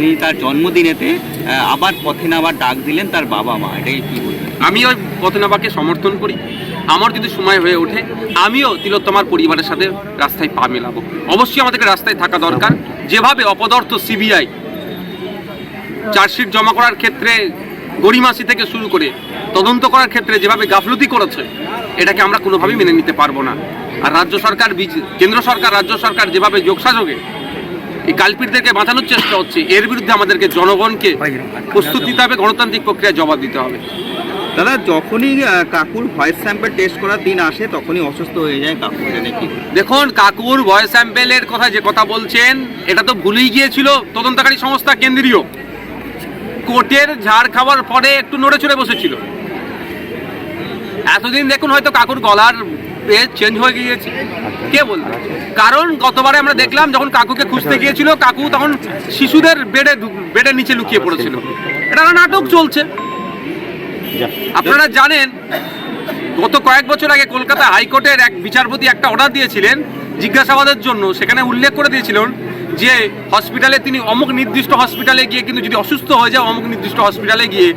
তিনি তার জন্মদিনেতে আবার পথে নামার ডাক দিলেন তার বাবা মা, এটাই কি বলবেন? আমি ওই পথনাবাকে সমর্থন করি। আমার যদি সময় হয়ে ওঠে, আমিও তিলোত্তমার পরিবারের সাথে রাস্তায় পা মেলাবো। অবশ্যই আমাদেরকে রাস্তায় থাকা দরকার। যেভাবে অপদার্থ সিবিআই চার্জশিট জমা করার ক্ষেত্রে গরিমাসি থেকে শুরু করে তদন্ত করার ক্ষেত্রে যেভাবে গাফলতি করেছে, এটাকে আমরা কোনোভাবেই মেনে নিতে পারব না। আর রাজ্য সরকার কেন্দ্র সরকার, রাজ্য সরকার যেভাবে যোগসাযোগে এই কালপিটদেরকে বাঁচানোর চেষ্টা হচ্ছে। এর বিরুদ্ধে আমাদেরকে জনগণকে প্রস্তুত দিতে হবে গণতান্ত্রিক প্রক্রিয়ায় জবাব দিতে হবে। দাদা যখনই কাকুর ভয়েস স্যাম্পল টেস্ট করার দিন আসে তখনই অসুস্থ হয়ে যায় কাকু এটা নিয়ে কি? বলবেন? দেখুন কাকুর ভয়েস স্যাম্পেলের কথা যে কথা বলছেন এটা তো ভুলেই গিয়েছিল। তদন্তকারী সংস্থা কেন্দ্রীয়। কোর্টের ঝাড় খাওয়ার পরে একটু নড়ে চড়ে বসেছিল। এতদিন দেখুন হয়তো কাকুর গলার চেঞ্জ হয়ে গিয়েছে। কে বল কারণ গতবারে আমরা দেখলাম যখন কাকুকে খুঁজতে গিয়েছিল কাকু তখন শিশুদের বেডে বেডের নিচে লুকিয়ে পড়েছিল। এটা নাটক চলছে। আপনারা জানেন গত কয়েক বছর আগে কলকাতা হাইকোর্টের এক বিচারপতি একটা অর্ডার দিয়েছিলেন জিজ্ঞাসাবাদের জন্য। সেখানে উল্লেখ করে দিয়েছিলেন যে হসপিটালে তিনি অমুক নির্দিষ্ট হসপিটালে গিয়ে কিন্তু যদি অসুস্থ হয়ে যায় অমুক নির্দিষ্ট হসপিটালে গিয়ে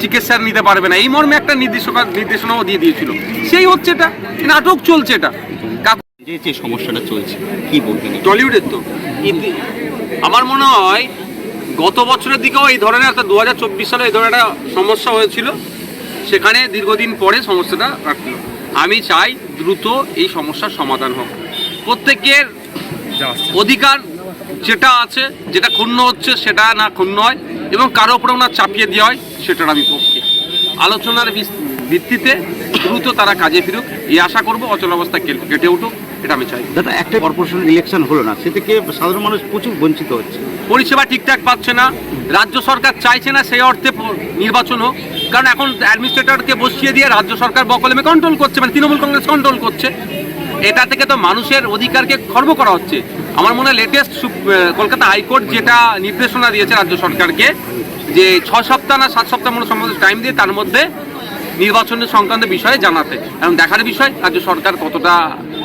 চিকিৎসা নিতে পারবে না। এই মর্মে একটা নির্দিষ্ট নির্দেশনাও দিয়ে দিয়েছিল। সেই হচ্ছে এটা। নাটক চলছে এটা। যে যে সমস্যাটা চলছে কি বলবেন? টলিউডের তো। আমার মনে হয় গত বছরের দিকেও এই ধরনের একটা দু হাজার চব্বিশ সালে এই ধরনের একটা সমস্যা হয়েছিল। সেখানে দীর্ঘদিন পরে সমস্যাটা রাখল। আমি চাই দ্রুত এই সমস্যার সমাধান হোক। প্রত্যেকের অধিকার যেটা আছে যেটা ক্ষুণ্ণ হচ্ছে সেটা না ক্ষুণ্ণ হয়। এবং কারও উপরে ওনার চাপিয়ে দেওয়া হয় সেটার আমি পক্ষে আলোচনার ভিত্তিতে দ্রুত তারা কাজে ফিরুক। এই আশা করব অচল অবস্থা কেটে উঠুক এটা আমি চাই। দাদা একটা কর্পোরেশন ইলেকশন হলো না সে থেকে সাধারণ মানুষ প্রচুর বঞ্চিত হচ্ছে। পরিষেবা ঠিকঠাক পাচ্ছে না রাজ্য সরকার চাইছে না সেই অর্থে নির্বাচন হোক কারণ এখন অ্যাডমিনিস্ট্রেটরকে বসিয়ে দিয়ে রাজ্য সরকার বকলেমে কন্ট্রোল করছে মানে তৃণমূল কংগ্রেস কন্ট্রোল করছে। এটা থেকে তো মানুষের অধিকারকে খর্ব করা হচ্ছে। আমার মনে হয় লেটেস্ট কলকাতা হাইকোর্ট যেটা নির্দেশনা দিয়েছে রাজ্য সরকারকে, যে ছ সপ্তাহ না সাত সপ্তাহ মতো সম্ভবত টাইম দিয়ে তার মধ্যে নির্বাচনের সংক্রান্ত বিষয়ে জানাতে। এবং দেখার বিষয়, রাজ্য সরকার কতটা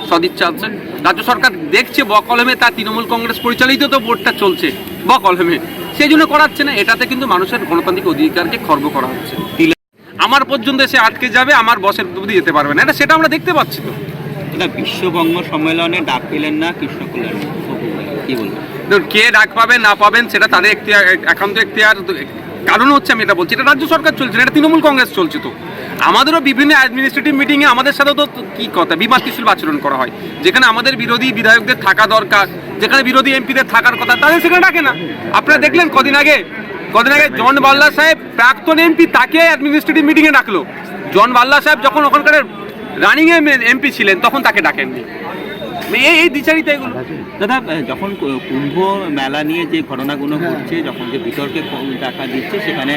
সদিচ্ছা আছে। রাজ্য সরকার দেখছে বকলমে তার তৃণমূল কংগ্রেস পরিচালিত তো বোর্ডটা চলছে বকলমে সেই জন্য করাচ্ছে না, এটাতে কিন্তু মানুষের গণতান্ত্রিক অধিকারকে খর্ব করা হচ্ছে। আমার পর্যন্ত এসে আটকে যাবে, আমার বসের অবধি যেতে পারবে না। এটা সেটা আমরা দেখতে পাচ্ছি তো। দাদা বিশ্ববঙ্গ সম্মেলনে ডাক পেলেন না, কৃষ্ণ কল্যাণ। কি দেখুন, কে ডাক পাবেন না পাবেন সেটা তাদের একান্ত এখতিয়ার কারণ হচ্ছে আমি এটা বলছি এটা রাজ্য সরকার চলছে এটা তৃণমূল কংগ্রেস চলছে তো। আমাদেরও বিভিন্ন অ্যাডমিনিস্ট্রেটিভ মিটিংয়ে আমাদের সাথেও তো কি কথা বিমাতৃশীল আচরণ করা হয়। যেখানে আমাদের বিরোধী বিধায়কদের থাকা দরকার যেখানে বিরোধী এমপিদের থাকার কথা তাদের সেখানে ডাকে না। আপনারা দেখলেন কদিন আগে কদিন আগে জন বাল্লা সাহেব প্রাক্তন এমপি তাকে অ্যাডমিনিস্ট্রেটিভ মিটিংয়ে ডাকলো। জন বাল্লা সাহেব যখন ওখানকার রানিং এমপি ছিলেন তখন তাকে ডাকেননি। এই এই দ্বিচারিতা এগুলো। দাদা যখন কুম্ভ মেলা নিয়ে যে ঘটনাগুলো ঘটছে যখন যে বিতর্কে টাকা দিচ্ছে সেখানে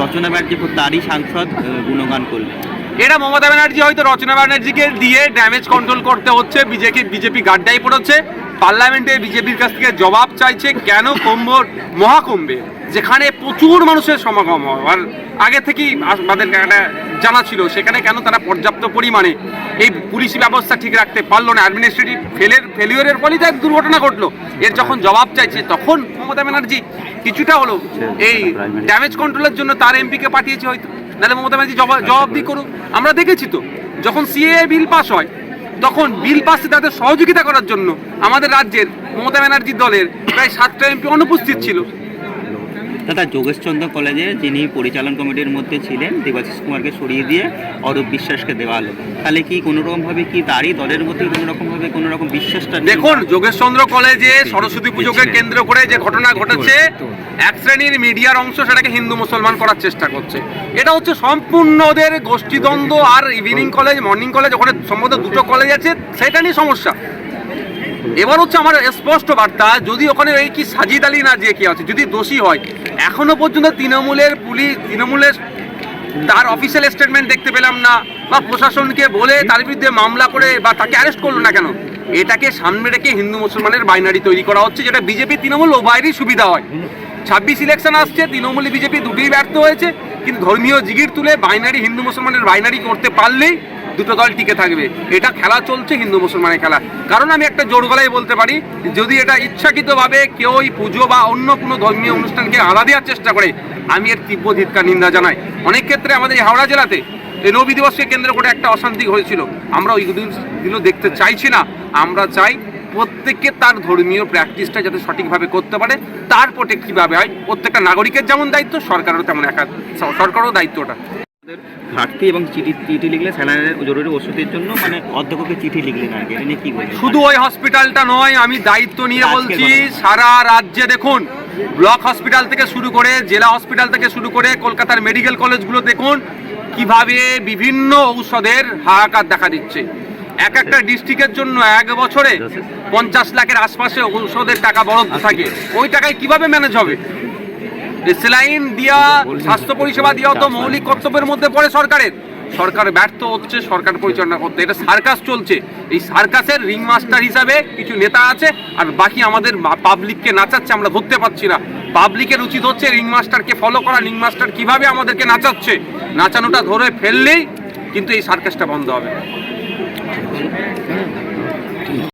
রচনা ব্যানার্জি তারই সাংসদ গুণগান করলেন। এটা মমতা ব্যানার্জি হয়তো রচনা ব্যানার্জিকে দিয়ে ড্যামেজ কন্ট্রোল করতে হচ্ছে বিজেপি বিজেপি গাড্ডাই পড়েছে। পার্লামেন্টে বিজেপির কাছ থেকে জবাব চাইছে কেন কুম্ভর মহাকুম্ভে, যেখানে প্রচুর মানুষের সমাগম হয়। আর আগে থেকেই আমাদের একটা জানা ছিল, সেখানে কেন তারা পর্যাপ্ত পরিমাণে এই পুলিশি ব্যবস্থা ঠিক রাখতে পারল না। অ্যাডমিনিস্ট্রেটিভ ফেলের ফেলিওরের ফলেই তো এক দুর্ঘটনা ঘটলো। এর যখন জবাব চাইছে, তখন মমতা ব্যানার্জি কিছুটা হলো এই ড্যামেজ কন্ট্রোলের জন্য তার এমপিকে পাঠিয়েছে হয়তো। নাহলে মমতা ব্যানার্জি জবাব জবাব জবাবদি করুক। আমরা দেখেছি তো, যখন সিএ বিল পাস হয় তখন বিল পাশে তাদের সহযোগিতা করার জন্য আমাদের রাজ্যের মমতা ব্যানার্জির দলের প্রায় সাতটা এমপি অনুপস্থিত ছিল। দাদা যোগেশচন্দ্র কলেজে যিনি পরিচালন কমিটির মধ্যে ছিলেন দেবাশিস কুমারকে সরিয়ে দিয়ে অরূপ বিশ্বাসকে দেওয়া হলো তাহলে কি কোনো রকমভাবে কি তারই দলের মধ্যে কোনোরকমভাবে কোনোরকম বিশ্বাসটা? দেখুন যোগেশচন্দ্র কলেজে সরস্বতী পুজোকে কেন্দ্র করে যে ঘটনা ঘটেছে এক শ্রেণির মিডিয়ার অংশ সেটাকে হিন্দু মুসলমান করার চেষ্টা করছে। এটা হচ্ছে সম্পূর্ণ ওদের গোষ্ঠীদ্বন্দ্ব আর ইভিনিং কলেজ মর্নিং কলেজ ওখানে সম্ভবত দুটো কলেজ আছে সেটা নিয়ে সমস্যা। এবার হচ্ছে আমার স্পষ্ট বার্তা, যদি ওখানে এই কি সাজিদ আলী না যে কি আছে, যদি দোষী হয়, এখনও পর্যন্ত তৃণমূলের পুলিশ তৃণমূলের তার অফিসিয়াল স্টেটমেন্ট দেখতে পেলাম না, বা প্রশাসনকে বলে তার বিরুদ্ধে মামলা করে বা তাকে অ্যারেস্ট করল না কেন, এটাকে সামনে রেখে হিন্দু মুসলমানের বাইনারি তৈরি করা হচ্ছে, যেটা বিজেপি তৃণমূল ও উভয়েরই সুবিধা হয়। ছাব্বিশ ইলেকশন আসছে, তৃণমূল বিজেপি দুটোই ব্যর্থ হয়েছে, কিন্তু ধর্মীয় জিগির তুলে বাইনারি হিন্দু মুসলমানের বাইনারি করতে পারলেই দুটো দল টিকে থাকবে। এটা খেলা চলছে হিন্দু মুসলমানের খেলা। কারণ আমি একটা জোর গলায় বলতে পারি, যদি এটা ইচ্ছাকৃতভাবে কেউ ওই পুজো বা অন্য কোনো ধর্মীয় অনুষ্ঠানকে আলাদা দেওয়ার চেষ্টা করে, আমি এর তীব্র ধিৎকার, নিন্দা জানাই। অনেক ক্ষেত্রে আমাদের এই হাওড়া জেলাতে এই নবী দিবসকে কেন্দ্র করে একটা অশান্তি হয়েছিল আমরা ওই দিনগুলো দেখতে চাইছি না। আমরা চাই প্রত্যেককে তার ধর্মীয় প্র্যাকটিসটা যাতে সঠিকভাবে করতে পারে তারপরে কীভাবে হয়, প্রত্যেকটা নাগরিকের যেমন দায়িত্ব, সরকারেরও তেমন একা সরকারও দায়িত্বটা। ঘাটতি এবং চিঠি চিঠি লিখলে স্যালাইনের জরুরি ওষুধের জন্য মানে অধ্যক্ষকে চিঠি লিখলেন আর কি। এটা নিয়ে কি বলবেন? শুধু ওই হসপিটালটা নয় আমি দায়িত্ব নিয়ে বলছি সারা রাজ্যে দেখুন ব্লক হসপিটাল থেকে শুরু করে জেলা হসপিটাল থেকে শুরু করে কলকাতার মেডিকেল কলেজগুলো দেখুন কীভাবে বিভিন্ন ঔষধের হাহাকার দেখা দিচ্ছে। এক একটা ডিস্ট্রিক্টের জন্য এক বছরে পঞ্চাশ লাখের আশপাশে ঔষধের টাকা বরাদ্দ থাকে। ওই টাকায় কীভাবে ম্যানেজ হবে? সেলাইন দিয়া স্বাস্থ্য পরিষেবা দেওয়া তো মৌলিক কর্তব্যের মধ্যে পড়ে সরকারের। সরকার ব্যর্থ হচ্ছে সরকার পরিচালনা করতে। এটা সার্কাস চলছে। এই সার্কাসের রিং মাস্টার হিসাবে কিছু নেতা আছে আর বাকি আমাদের পাবলিককে নাচাচ্ছে আমরা ধরতে পারছি না। পাবলিকের উচিত হচ্ছে রিং মাস্টারকে ফলো করা। রিং মাস্টার কীভাবে আমাদেরকে নাচাচ্ছে? নাচানোটা ধরে ফেললেই কিন্তু এই সার্কাসটা বন্ধ হবে।